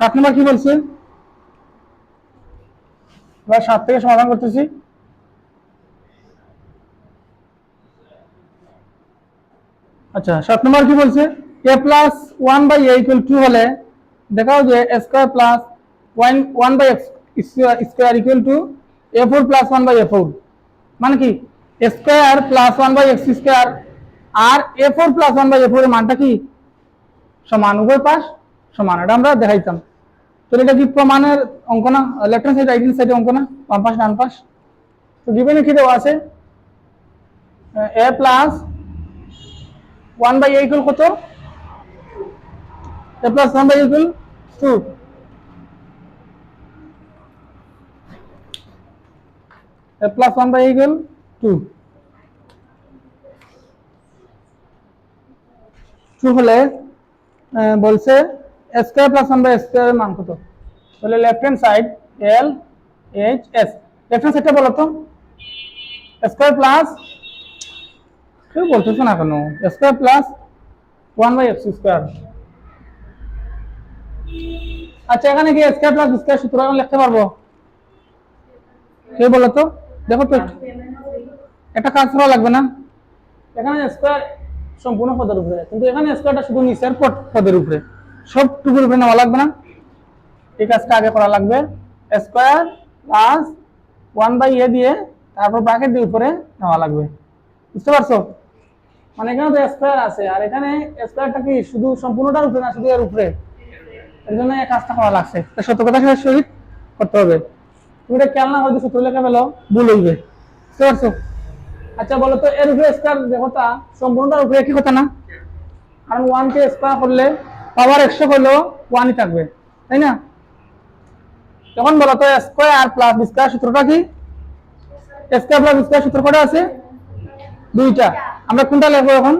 সাত নম্বর কি বলছে? এবার সাত থেকে সমাধান করতেছি। আচ্ছা সাত নম্বর কি বলছে? A plus one by a equal to হলে দেখাও যে square plus one one by square equal to a four plus one by a four মানে কি? Square plus one by X square R a four plus one by a four এর মানটা কি? সমান উভয় পাশ, সমান। এটা আমরা দেখাইতাম। তো এটা কি প্রমাণের অঙ্ক না? Left hand side right hand সাইডে অঙ্ক না? বাম পাশ ডান পাশ তো গিভেনে কি দেওয়া আছে? A plus one by a equal কত? A plus one by equal to a plus one by equal to two হলে বলছে স্কোয়ার প্লাস ওয়ান বাই স্কোয়ারের মান কত? বলে left hand side L H S left hand সাইডটা বলো তো। স্কোয়ার প্লাস কেউ বলতেছে না কেন? Square plus one by x square আচ্ছা এখানে কি স্কোয়ার প্লাস স্কোয়ার সূত্র আমি লিখতে পারব? কে বলো তো? দেখো তো। একটা কাজ করা লাগবে না। এখানে স্কোয়ার সম্পূর্ণ পদের উপরে, কিন্তু এখানে স্কোয়ারটা শুধু নিচের পদ পদের উপরে। সব টুকুর উপরে নেওয়া লাগবে না। এই কাজটা আগে করা লাগবে। Square plus one by a দিয়ে তারপর ব্র্যাকেট দিয়ে উপরে নেওয়া লাগবে। বুঝতে পারছ? মানে এখানে তো স্কোয়ার আছে। আর এখানে স্কোয়ারটা কি শুধু সম্পূর্ণটার উপরে না, শুধু এর উপরে? এর জন্য এই কাজটা করা লাগছে। তো সতর্কতার সহিত করতে হবে। তুমি এটা খেয়াল না হয়তো সূত্র লেখা পেল, ভুল হইবে। বুঝতে পারছ? আচ্ছা বলো তো, এর উপরে স্কোয়ার দেখোটা সম্পূর্ণটার উপরে একই কথা না? কারণ ওয়ানকে স্কোয়ার করলে পাওয়ার একশো করলেও ওয়ানই থাকবে, তাই না? তখন বলো তো স্কোয়ার প্লাস স্কোয়ার সূত্রটা কি? স্কোয়ার প্লাস স্কোয়ার সূত্র কটা আছে? দুইটা। আমরা কোনটা লিখব এখন?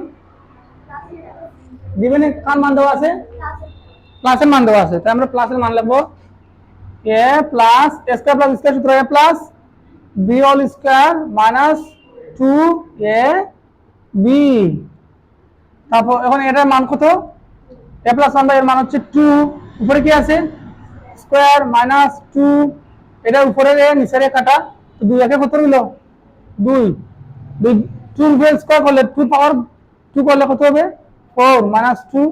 দিবেন কার মান দেওয়া আছে? প্লাসের মান দেওয়া আছে। তাই আমরা প্লাসের মান লিখব। A plus square plus square সূত্র a plus b all square minus two a b তারপর এখন এটার মান কত? এ প্লাস ওয়ান বাই এর মান হচ্ছে টু উপরে কি আছে? স্কোয়ার মাইনাস টু এটার উপরে এ, নিচের কাটা। তো দুই একে কত রইল? দুই। দুই টু উপরে স্কোয়ার করলে টু পাওয়ার টু করলে কত হবে? ফোর মাইনাস টু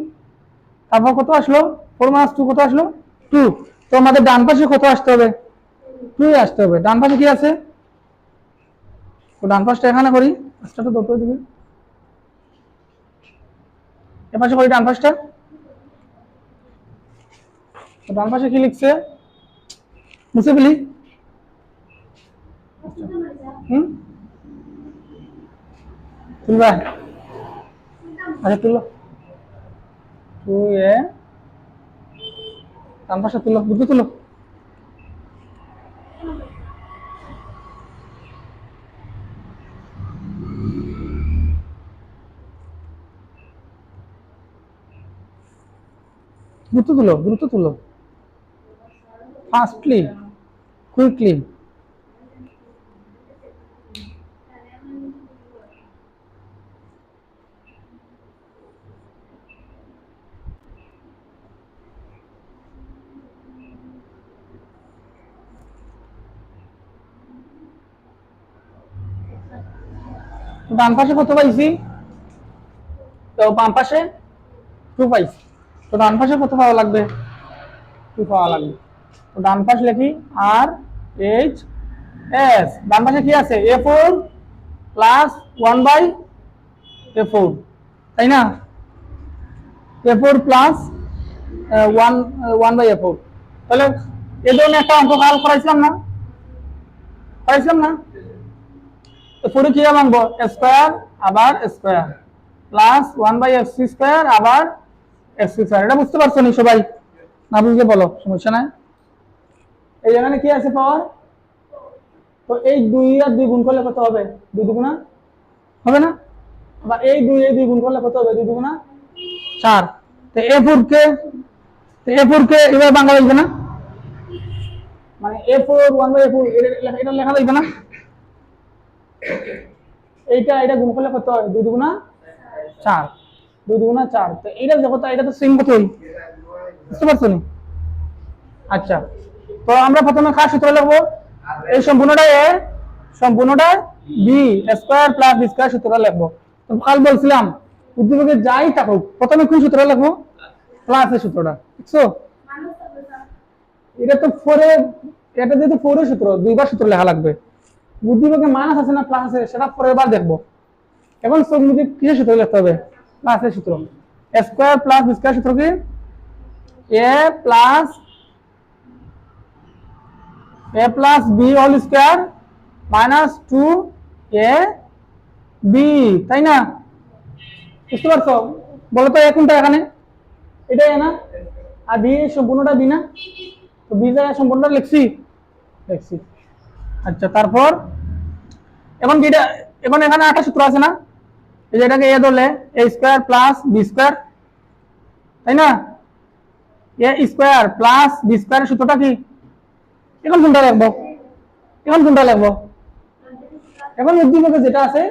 তারপর কত আসলো? ফোর মাইনাস টু কত আসলো? টু তো আমাদের ডান পাশে কত আসতে হবে? টু আসতে হবে। ডান পাশে কি আছে? তো ডান পাশটা এখানে করি। পাঁচটা তো দিবি। এ পাশে করি ডান পাশটা। ডান পাশে কি লিখছে? মুছে ফেলি। তুলবা? আচ্ছা তুলো। পাশে তুলো তুলো। তুলো তুলো। Fastly, quickly. ডান পাশে কত পাইছি? তো বাম পাশে টু পাইছি। তো ডান পাশে কত পাওয়া লাগবে? টু পাওয়া লাগবে। তো ডান পাশে লিখি আর এইচ এস ডান পাশে কি আছে? A four plus one by a four তাই না? A four plus one one by a four তাহলে এ ধরনের একটা অঙ্ক কাল করাইছিলাম না? করাইছিলাম না? তো ফোরে কি মানবো স্কোয়ার আবার square plus one by x square আবার এক্স স্কোয়ার এটা বুঝতে পারছ নি সবাই? না বুঝলে বলো, সমস্যা নাই। এই এখানে কি আছে পাওয়ার তো এই দুই আর দুই গুণ করলে কত হবে? দুই দুগুণা? হবে না? আবার এই দুই এই দুই গুণ করলে কত হবে? দুই দুগুণা চার। তো এ ফোর কে, তো এ ফোর কে এবার বাংলা লিখবে না? মানে a four one by a four এটা লেখা লাগবে না? এইটা এটা গুণ করলে কত হয়? দুই দুগুণা চার। দুই দুগুণা চার। তো এইটা দেখো তো এটা তো সেম কতই বুঝতে পারছ নি? আচ্ছা। তো আমরা প্রথমে কার সূত্র লিখব। এই সম্পূর্ণটা এ সম্পূর্ণটা b square plus b square সূত্র লিখব। তো কাল বলছিলাম, উদ্দীপকে যাই থাকুক, প্রথমে কোন সূত্র লিখব? প্লাসের সূত্রটা বুঝছ এটা তো ফোরে এটা যেহেতু ফোরের সূত্র, দুইবার সূত্র লেখা লাগবে। উদ্দীপকে মাইনাস আছে না প্লাস আছে, সেটা পরের বার দেখব। এখন সব মিলে কিসের সূত্র লিখতে হবে? প্লাসের সূত্র। স্কোয়ার প্লাস বি স্কোয়ার সূত্র কি? A plus a plus b whole square minus two a b তাই না? বুঝতে পারছ? বলো তো কোনটা এখানে? এটা এ না? আর বি সম্পূর্ণটা বি না? তো বি জায়গায় সম্পূর্ণটা লিখছি। লিখছি। আচ্ছা তারপর এখন যেটা, এখন এখানে একটা সূত্র আছে না? এই যে এটাকে এ ধরলে a square plus b square তাই না? এ স্কোয়ার প্লাস বি স্কোয়ারের সূত্রটা কি? এখন কোনটা লিখব এখন কোনটা লিখব এখন উদ্দীপকে যেটা আছে,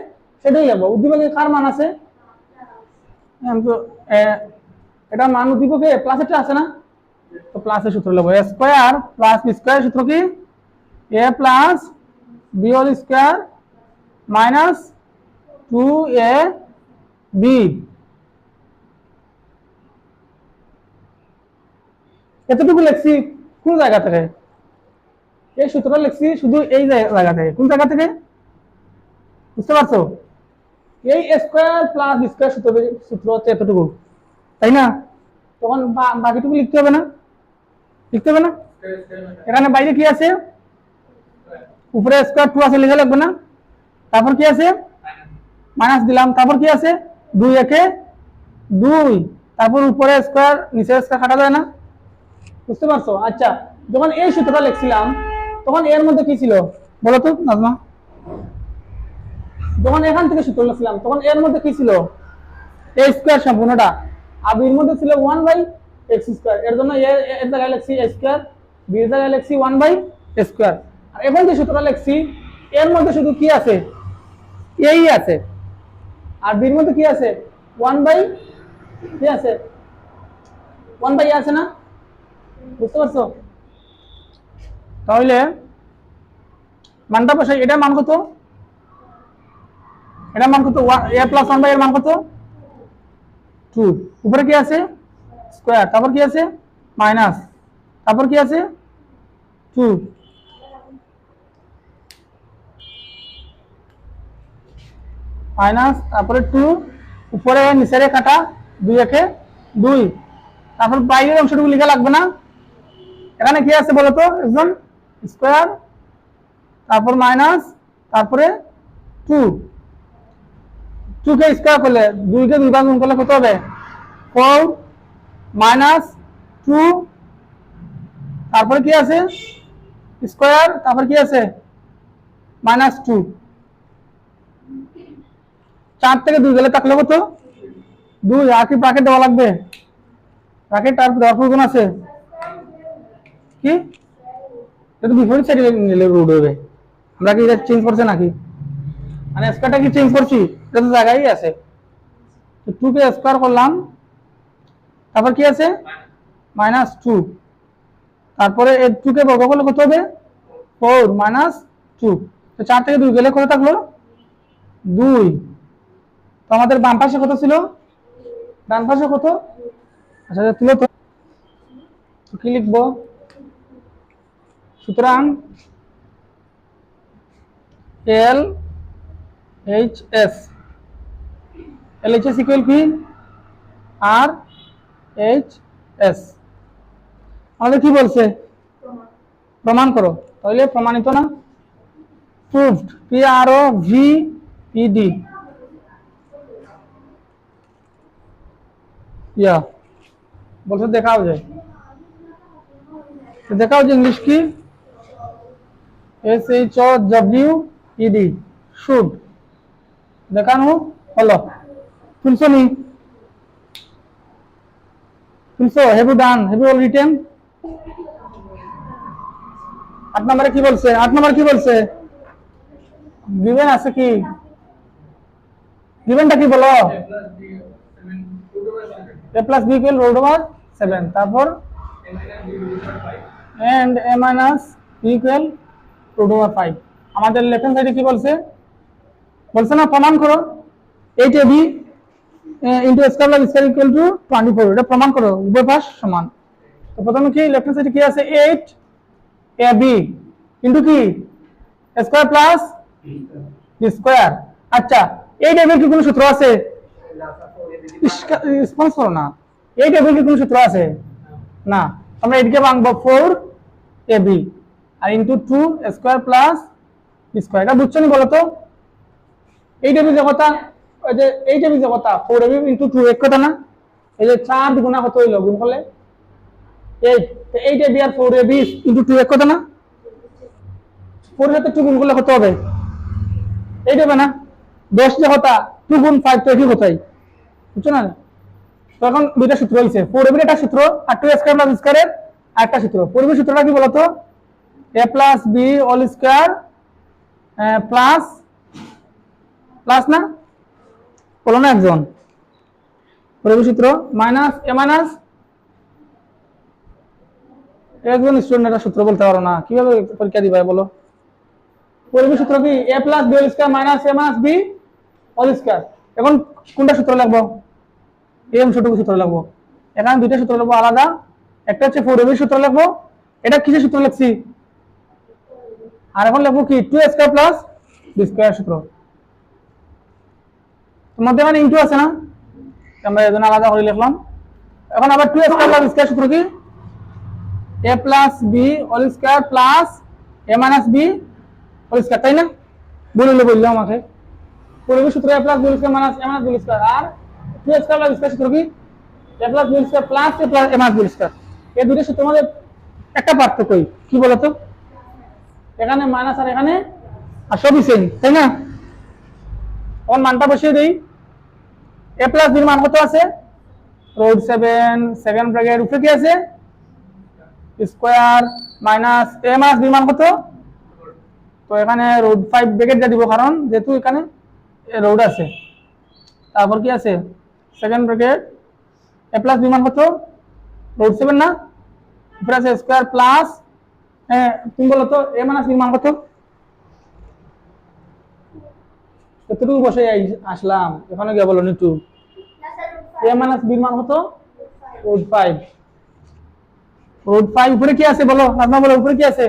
সেটাই লিখব উদ্দীপকে কার মান আছে? এটা মান উদ্দীপকে প্লাসেরটা আছে না? তো প্লাসের সূত্র লিখব এ স্কোয়ার প্লাস স্কোয়ার সূত্র কি? A plus b square minus two a b এতটুকু লিখছি কোন জায়গা থেকে? এই সূত্রটা লিখছি শুধু এই জায়গা থেকে। কোন জায়গা থেকে? বুঝতে পারছ? এই স্কোয়ার প্লাস স্কোয়ার সূত্র সূত্র হচ্ছে এতটুকু। তাই না? তখন বাকিটুকু লিখতে হবে না? লিখতে হবে না? এখানে বাইরে কি আছে? উপরে স্কোয়ার টু আছে, লিখে লাগবে না? তারপর কি আছে? মাইনাস দিলাম। তারপর কি আছে? দুই একে দুই। তারপর উপরে স্কোয়ার নিচে স্কোয়ার কাটা যায় না? বুঝতে পারছ? আচ্ছা যখন এই সূত্রটা লিখছিলাম তখন এর মধ্যে কি ছিল? বলো তো, নাজমা। যখন এখান থেকে সূত্র লিখছিলাম তখন এর মধ্যে কি ছিল? এ স্কোয়ার সম্পূর্ণটা। আর বির মধ্যে ছিল ওয়ান বাই এক্স স্কোয়ার এর জন্য এ এর জায়গায় লিখছি এ স্কোয়ার বির জায়গায় লিখছি ওয়ান বাই স্কোয়ার আর এখন যে সূত্রটা লিখছি, এর মধ্যে শুধু কি আছে? এই আছে। আর বির মধ্যে কি আছে? ওয়ান বাই কি আছে? ওয়ান বাই আছে না? বুঝতে পারছ? তাহলে মানটা বসাই এটা মান কত? এটা মান কত? এ প্লাস ওয়ান বাই এর মান কত? টু উপরে কি আছে? স্কোয়ার তারপর কি আছে? মাইনাস তারপর কি আছে? টু মাইনাস তারপরে টু উপরে, নিচেরে কাটা, দুই একে দুই। তারপর বাইরের অংশটুকু লিখে লাগবে না? এখানে কি আছে বলতো? একজন স্কোয়ার, তারপর মাইনাস, তারপরে টু। টু কে স্কোয়ার করলে দুইকে দুই ভাগ গুণ করলে কত হবে? Four minus two. তারপরে কি আছে? স্কোয়ার, তারপর কি আছে? Minus two. চার থেকে দুই গেলে থাকলে কত? দুই। আর কি ব্রাকেট দেওয়া লাগবে? ব্রাকেট আর দেওয়ার প্রয়োজন আছে। কি? এটা তো বিপরীত সাইডে নিলে রুট হবে। আমরা কি এটা চেঞ্জ করছে নাকি? মানে স্কোয়ারটা কি চেঞ্জ করছি? এটা তো জায়গায় আছে। তো টু স্কোয়ার করলাম। তারপর কি আছে? মাইনাস টু তারপরে এই টু কে বর্গ করলে কত হবে? ফোর মাইনাস টু তো চার থেকে দুই গেলে কত থাকল? দুই। তো আমাদের বাম পাশে কত ছিল? ডান পাশে কত? আচ্ছা তুলো তো কি লিখব? সুতরাং L H S L H S equal কি? আর এইচ এস আমাদের কি বলছে? প্রমাণ করো। তাহলে প্রমাণিত না? আর ও ভি ই ডি ইয়া, বলছে দেখাও যায় তো দেখাও যে ইংলিশ কি? S H O W ED should দেখানো হলো। শুনছো নি? শুনছো? You done you all written আট নম্বরে কি বলছে? আট নম্বর কি বলছে? গিভেন আছে কি? গিভেনটা কি বলো? A plus b equal root over seven তারপর? And a minus equal root five আমাদের লেফট হ্যান্ড সাইডে কি বলছে? বলছে না, প্রমাণ করো। Eight a b into square plus square equal to twenty four এটা প্রমাণ করো, উভয় পাশ সমান। তো প্রথমে কি লেফট হ্যান্ড সাইডে কি আছে? এইট এ বি ইন্টু কি? স্কোয়ার প্লাস স্কোয়ার আচ্ছা এইট এ বি কি কোনো সূত্র আছে? রেসপন্স করো না। এইট এ বি কি কোনো সূত্র আছে? না। আমরা এদিকে ভাঙবো four a b R into two square plus square এটা বুঝছ নি বলো তো এই টেবিল যে কথা যে কথা ফোর এবি ইন্টু টু এক কথা না? এই যে চার গুণা কত হইল? গুণ করলে? এইট এইট এবি আর ফোর এবি ইন্টু টু এক কথা না? ফোর সাথে টু গুণ করলে কত হবে? এইট না? দশ যে কথা টু গুণ ফাইভ তো একই কথাই। বুঝছ না? তো এখন দুইটা সূত্র হয়েছে ফোর এবির একটা সূত্র, আর টু স্কোয়ার প্লাস স্কোয়ারের আরেকটা সূত্র। এবির সূত্রটা কি বলতো? A plus b all square plus plus না? বলো না একজন। পরিবেশ সূত্র মাইনাস এ মাইনাস একজন স্টুডেন্ট একটা সূত্র বলতে পারো না। কীভাবে পরীক্ষা দিবে বলো? পরিবেশ সূত্র কি? A plus b whole square minus a minus b whole square এখন কোনটা সূত্র লাগবো? এম সূত্র সূত্র লাগবো। এখানে দুইটা সূত্র লাগবো আলাদা। একটা হচ্ছে ফোর সূত্র লাগবো। এটা কিসের সূত্র লিখছি আর এখন লিখব কি? Two square plus b square সূত্র। মানে আছে না? আমরা এজন্য আলাদা করে লিখলাম। এখন আবার টু স্কয়ার প্লাস স্কয়ার সূত্র কি? A plus b whole square plus a minus b whole square তাই না? বলিলে বলল আমাকে। পরিবেশ সূত্র a plus b square minus a minus b square R two square plus square সূত্র কি? A plus b square plus a plus a minus b square এই দুটো সূত্রের মধ্যে একটা পার্থক্যই। কি বলতো? এখানে মাইনাস আর এখানে আর সবই সেম তাই না? তখন মানটা বসিয়ে দিই। এ প্লাস বির মান কত আছে? রোড সেভেন সেকেন্ড ব্র্যাকেট উপরে কি আছে? স্কোয়ার মাইনাস এ মাইনাস বির মান কত? তো এখানে রোড ফাইভ ব্র্যাকেট দিয়ে দিব, কারণ যেহেতু এখানে রোড আছে। তারপর কি আছে? Second bracket a plus b মান কত? রোড সেভেন না? উপরে আছে স্কোয়ার প্লাস তুমি বলো তো, এ মাইনাস বির মান কত? এতটুকু বসে আসলাম। এখানে গিয়ে বলো নিটু এ মাইনাস বি মান কত? ফাইভ রুট ফাইভ উপরে কি আছে বলো? আপনার বলো উপরে কি আছে?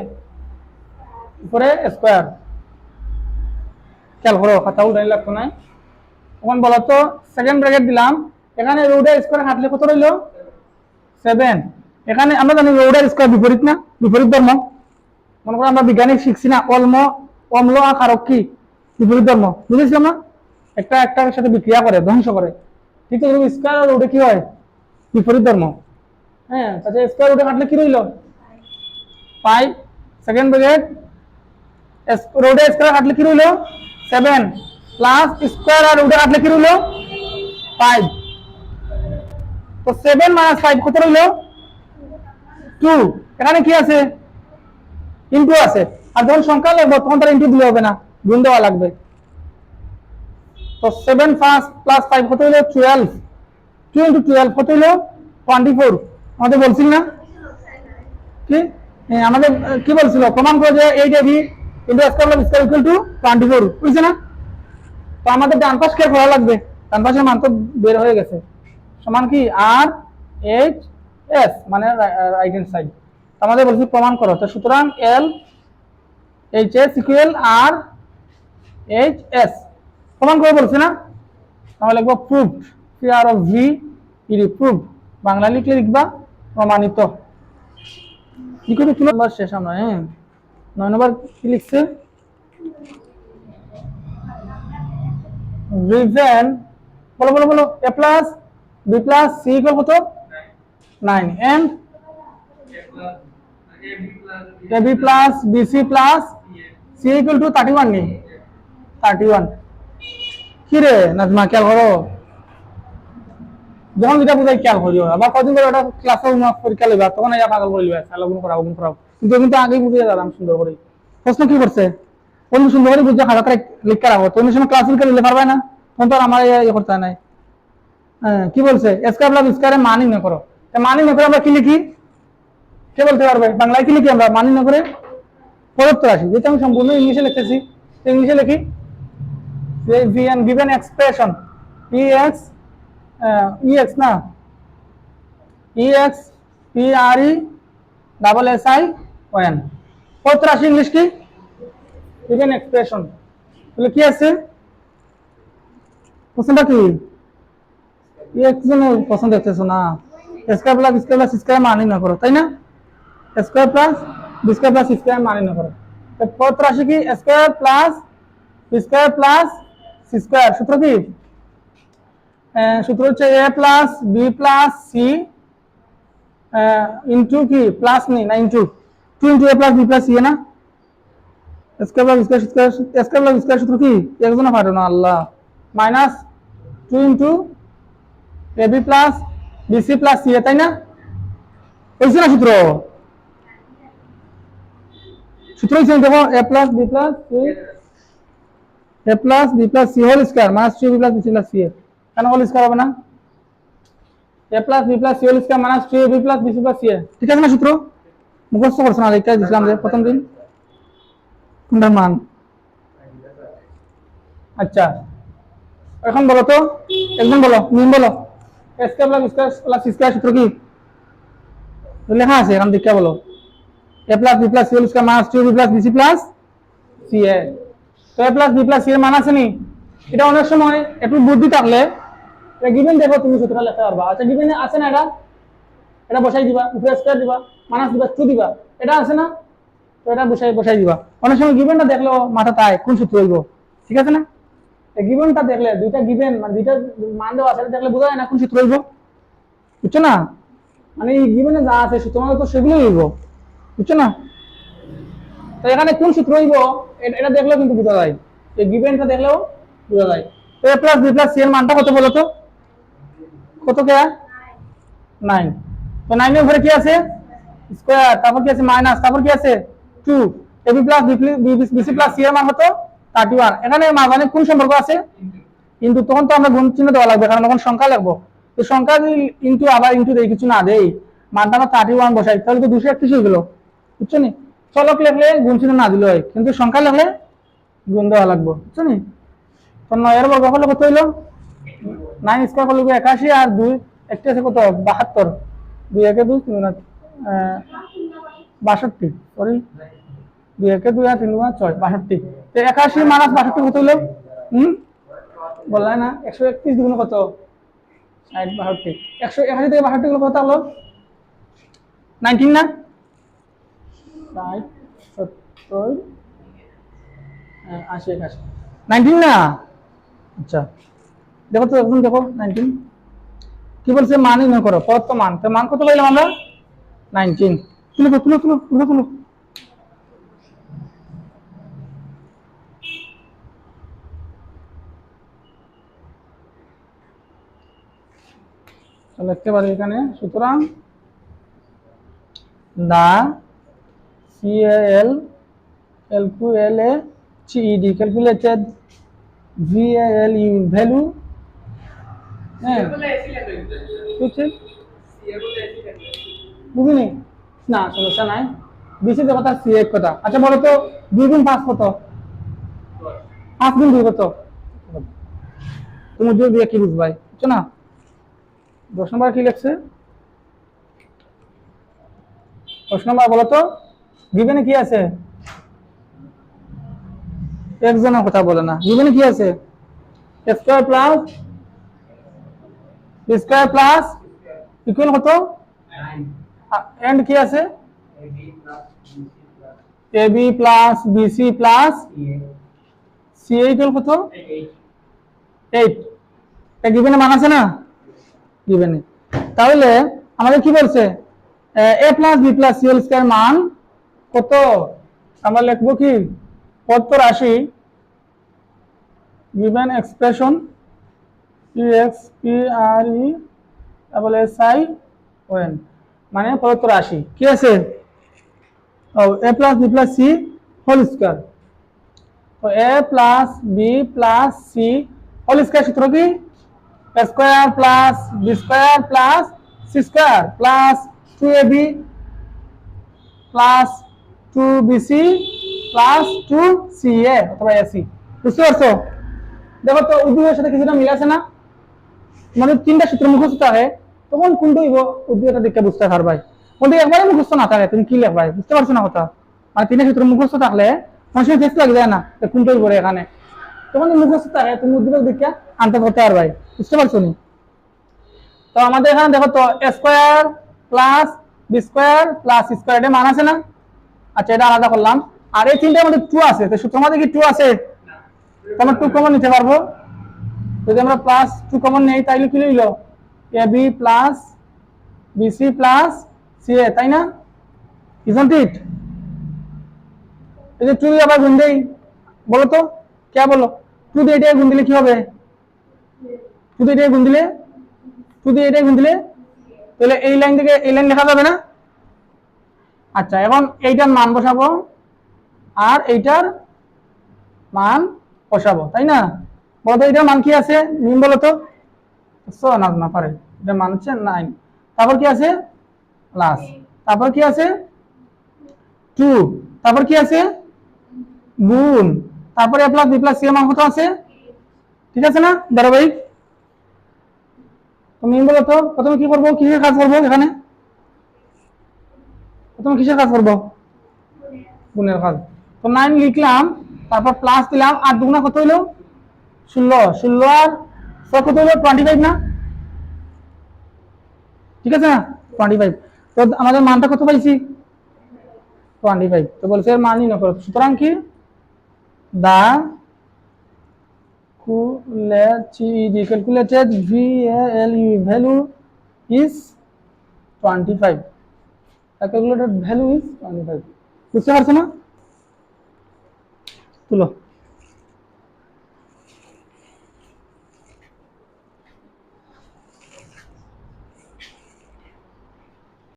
উপরে স্কোয়ার খেয়াল করো, খাতা উঠাই লাগতো নাই। তখন বলো তো সেকেন্ড ব্র্যাকেট দিলাম। এখানে রোডের স্কোয়ার হাঁটলে কত রইল? সেভেন এখানে আমরা জানি রোডের স্কোয়ার বিপরীত না? বিপরীত ধর্ম। মনে করো আমরা বিজ্ঞানিক শিখছি না। অলম অম্ল আর কি? বিপরীত ধর্ম। বুঝেছিলাম না একটা একটার সাথে বিক্রিয়া করে, ধ্বংস করে। ঠিক আছে স্কোয়ার আর রোডে কি হয়? বিপরীত ধর্ম। হ্যাঁ তাহলে স্কোয়ার রোডে কাটলে কি রইল? পাই। সেকেন্ড ব্র্যাকেট রোডে স্কোয়ার কাটলে কি রইল? সেভেন প্লাস স্কোয়ার আর রোডে কাটলে কি রইল? ফাইভ তো সেভেন মাইনাস ফাইভ কত রইল? টু, এখানে কি আছে? ইন্টু আছে। আর যখন সংখ্যা লাগবে, তখন তার দিলে হবে না। গুণ দেওয়া লাগবে। তো সেভেন পাঁচ প্লাস ফাইভ কত হলো? টুয়েলভ টু ইন্টু টুয়েলভ কত হলো? টোয়েন্টি ফোর আমাদের না? কি? আমাদের কি বলছিল? প্রমাণ করে যে eight ab into square plus square equal to twenty four বুঝছে না? তো আমাদের ডান পাশ খেয়াল করা লাগবে? ডান পাশের মান তো বের হয়ে গেছে। সমান কি? আর এইচ এস মানে রাইট হ্যান্ড সাইড আমাদের বলছি প্রমাণ করো। তো সুতরাং L H S equal R H S প্রমাণ করে বলছি না? আমরা লিখব proved P R O V ED proved Bangla লিখলে লিখবা, প্রমাণিত। করে কি নম্বর শেষ আমরা হ্যাঁ। নয় নম্বর কি লিখছে? রিভেন বলো বলো বলো। A plus b plus c equal কত? Nine and a b plus b c plus c equal to thirty one নি থার্টি ওয়ান কি রে নাজমা করো। যখন যেটা বুঝাই খেয়াল করিও আবার কদিন ধরে ওটা পরীক্ষা তখন আইয়া পাগল করে লিবা করাও। করাও কিন্তু কিন্তু আগেই বুঝিয়ে দিলাম সুন্দর করে প্রশ্ন কি করছে? কোন সুন্দর করে বুঝে খাতা করে লিখতে রাখো। তুমি সময় ক্লাস লিখে লিখতে পারবে না? তখন তো আমার ইয়ে করতে নাই। হ্যাঁ কি বলছে? স্কয়ার প্লাস স্কয়ারে মানি না করো। মানি আমরা কি লিখি? কে বলতে পারবে? বাংলায় কি লিখি আমরা? মানি প্রদত্ত রাশি। যেটা আমি সম্পূর্ণ ইংলিশে লিখেছি ইংলিশে লিখি। Given expression E X E X না? E X P R E double S I ON প্রদত্ত রাশি ইংলিশ কি? গিভেন এক্সপ্রেশন তাহলে কি আছে? প্রশ্নটা কি? ই এক্স পছন্দ দেখতেছো না? Square plus square plus square মানি না করো, তাই না? Square plus square plus square মানি না করো। পদ রাশি কি? Square plus square plus square সূত্র কি? সূত্র হচ্ছে a plus b plus c into কি? প্লাস নেই, না into two into a plus b plus c না? Square plus square square plus square সূত্র কি? একজনে পারো না, Allah. Minus two into a b plus bc plus c তাই না? হয়েছে না সূত্র? সূত্র হয়েছে দেখো a plus b plus a plus b plus c whole square minus two b plus b c plus c কেন হোল স্কোয়ার হবে না? A plus b plus c whole square minus two b plus b c plus c ঠিক আছে না সূত্র? মুখস্থ করছ না এইটাই দিছিলাম যে প্রথম দিন। কোনটার মান? আচ্ছা। এখন বলো তো একদম বলো নিয়ম বলো। প্লাস স্কোয়ার প্লাস স্কোয়ার সূত্র কি? লেখা আছে, এখন দীক্ষা বলো। A plus b plus c square minus two b plus plus c a তো a plus b plus c এর মান আছে নি? এটা অনেক সময় একটু বুদ্ধি থাকলে গিভেন দেখো তুমি সূত্রটা লেখতে পারবা। আচ্ছা গিভেন আছে না এটা? এটা বসাই দিবা, উপরে স্কোয়ার দিবা মাইনাস দিবা টু দিবা। এটা আছে না? তো এটা বসাই বসাই দিবা। অনেক সময় গিভেনটা দেখল মাথা তাই কোন সূত্র হইব? ঠিক আছে না? গিভেনটা দেখলে, দুইটা গিভেন মানে দুইটা মান দেওয়া আছে দেখলে বোঝা যায় না কোন সূত্র হইব। বুঝছ না? মানে এই গিভেনে যা আছে মানে তো সেগুলোই হইব। বুঝছ না? তো এখানে কোন সূত্র হইব এটা দেখলেও কিন্তু বোঝা যায়। এই গিভেনটা দেখলেও বোঝা যায়। তো a plus b plus c এর মানটা কত বলো তো কত কে? নাইন তো নাইনের উপরে কি আছে? স্কোয়ার তারপর কি আছে? মাইনাস তারপর কি আছে? Two a b plus b plus c এর মান কত? থার্টি ওয়ান এখানে মাঝখানে কোন সম্পর্ক আছে? কিন্তু তখন তো আমরা গুণ চিহ্ন দেওয়া লাগবে, কারণ তখন সংখ্যা লাগবো। তো সংখ্যা যদি ইন্টু আবার ইন্টু দেই, কিছু না দেই, মানটা আমরা থার্টি ওয়ান বসাই, তাহলে তো দুশো একত্রিশ হয়ে বুঝছ নি? চলক লেখলে গুণ চিহ্ন না দিলে হয়, কিন্তু সংখ্যা লেখলে গুণ দেওয়া লাগবে, বুঝছ নি? তো নয়ের বর্গ হলে কত হইল? নাইন স্কোয়ার করলে একাশি, আর দুই, একটি আছে কত? বাহাত্তর। দুই একে দুই, তিন বাষট্টি সরি দুই একে দুই আর তিন ছয়, বাষট্টি। তো একাশি মাইনাস বাষট্টি কত হইল হুম? বলা না একশো একত্রিশ দুগুণ কত? ষাট বাষট্টি। একশো একাশি থেকে বাষট্টি গুলো কত হলো? নাইনটিন না? হ্যাঁ, আশি একাশি। নাইনটিন না? আচ্ছা দেখো তো এখন দেখো নাইনটিন কি বলছে? মানই না করো। পদ তো মান। তো মান কত পাইলাম আমরা? নাইনটিন তুলো তুলো তুলো তুলো তুলো তো লিখতে পারি এখানে। সুতরাং the C L L Q L A CED calculated V L U value হ্যাঁ। বুঝিনি? না, সমস্যা নাই। বিসি যে কথা সি এক কথা আচ্ছা বলো তো, দুই গুণ পাঁচ কত? পাঁচ গুণ দুই কত? তুমি দুই দিয়ে কি বুঝবাই? বুঝছ না? দশ নম্বর কি লিখছে? দশ নম্বর বলো তো কি আছে? একজনের কথা বলে না। গিভেনে কি আছে? Square plus square plus equal কত? এন্ড কি আছে? A b plus bc plus c equal কত? এইট এটা গিভেনে মান আছে না? গিভেনে তাহলে আমাদের কি বলছে? A plus b plus c whole square মান কত? আমরা লিখব কি? কত রাশি given expression P X P R E double S I ON মানে প্রদত্ত রাশি কি আছে? ও a plus b plus c whole square তো a plus b plus c whole square সূত্র কি? Square plus b square plus c square plus two a b plus two bc plus two c a অথবা AC বুঝতে পারছ? দেখো তো, উদ্ভিদের সাথে কিছুটা মিল আছে না? মানে তিনটা সূত্র মুখস্থ থাকে, তখন কোনটা হইব? উদ্ভিদটা দেখে বুঝতে পারবাই। যদি একবারে মুখস্থ না থাকে তুমি কি লিখবাই? বুঝতে পারছ না কথা? মানে তিনটা সূত্র মুখস্থ থাকলে মানুষের টেস্ট লাগে যায় না কোনটা হইব এখানে। তখন মুখস্থ থাকে, তুমি উদ্ভিদক দেখে আনতে করতে পারবাই। বুঝতে পারছ নি? তো আমাদের এখানে দেখো তো square plus b square plus square এটা মান আছে না? আচ্ছা এটা আলাদা করলাম। আর এই তিনটার মধ্যে টু আছে, তো সূত্রের মধ্যে কি টু আছে? তো আমরা টু কমন নিতে পারব। যদি আমরা প্লাস টু কমন নেই তাইলে কি লইল a b plus bc plus c a তাই না? ইজন্ট ইট এই যে টু আবার গুণ দেই, বলো তো? কে বলো? টু দিয়ে এটা গুণ দিলে কি হবে? দিয়ে এটাই গুণ দিলে দিয়ে এটাই গুণ দিলে তাহলে এই লাইন থেকে এই লাইন লেখা যাবে না? আচ্ছা এখন এইটার মান বসাবো, আর এইটার মান বসাবো, তাই না? বলতো এটার মান কি আছে? নিম বলো তো না না, পারে। এটার মান হচ্ছে নাইন তারপর কি আছে? প্লাস তারপর কি আছে? টু তারপর কি আছে? গুণ। তারপরে প্লাস বি প্লাস সি মান কত আছে? ঠিক আছে না? ধারাবাহিক? তুমি বলো তো, প্রথমে কি করব? কিসের কাজ করব এখানে? প্রথমে কিসের কাজ করব? গুণের কাজ। তো নাইন লিখলাম, তারপর প্লাস দিলাম, আর দুগুণা কত হইল? ষোলো। ষোলো আর ছয় কত হইল? টোয়েন্টি ফাইভ না? ঠিক আছে? না টোয়েন্টি ফাইভ তো আমাদের মানটা কত পাইছি? টোয়েন্টি ফাইভ তো বলছে এর মানই না করো। সুতরাং কি? দা calculated calculated VALU value is 25 the calculated value is 25 বুঝতে পারছ না তুলো